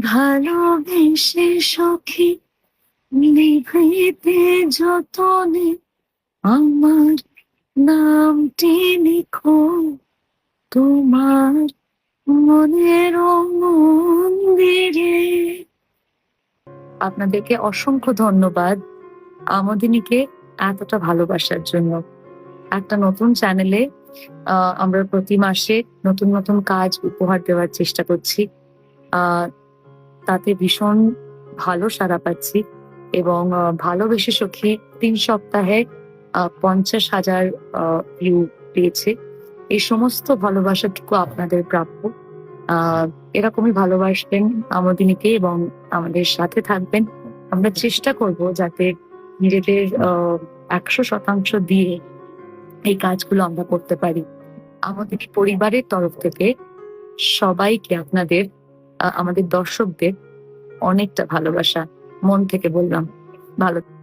ভালোবেসে সখী নিভৃতে যতনে আমার নামটি লিখো তোমার মনের মন্দিরে আপনাদেরকে অসংখ্য ধন্যবাদ আমাদিনীকে এতটা ভালোবাসার জন্য। একটা নতুন চ্যানেলে আমরা প্রতি মাসে নতুন নতুন কাজ উপহার দেওয়ার চেষ্টা করছি। আহ, তাতে ভীষণ ভালো সাড়া পাচ্ছি এবং ভালোবেসে সখী তিন সপ্তাহে পঞ্চাশ হাজার ভিউ পেয়েছে। এই সমস্ত ভালোবাসাটুকু আপনাদের প্রাপ্য। এরকমই ভালোবাসবেন আমদিনীকে এবং আমাদের সাথে থাকবেন। আমরা চেষ্টা করব যাতে নিজেদের একশো শতাংশ দিয়ে এই কাজগুলো আমরা করতে পারি। আমাদের পরিবারের তরফ থেকে সবাইকে আপনাদের আমাদের দর্শকদের অনেকটা ভালোবাসা। মন থেকে বললাম ভালো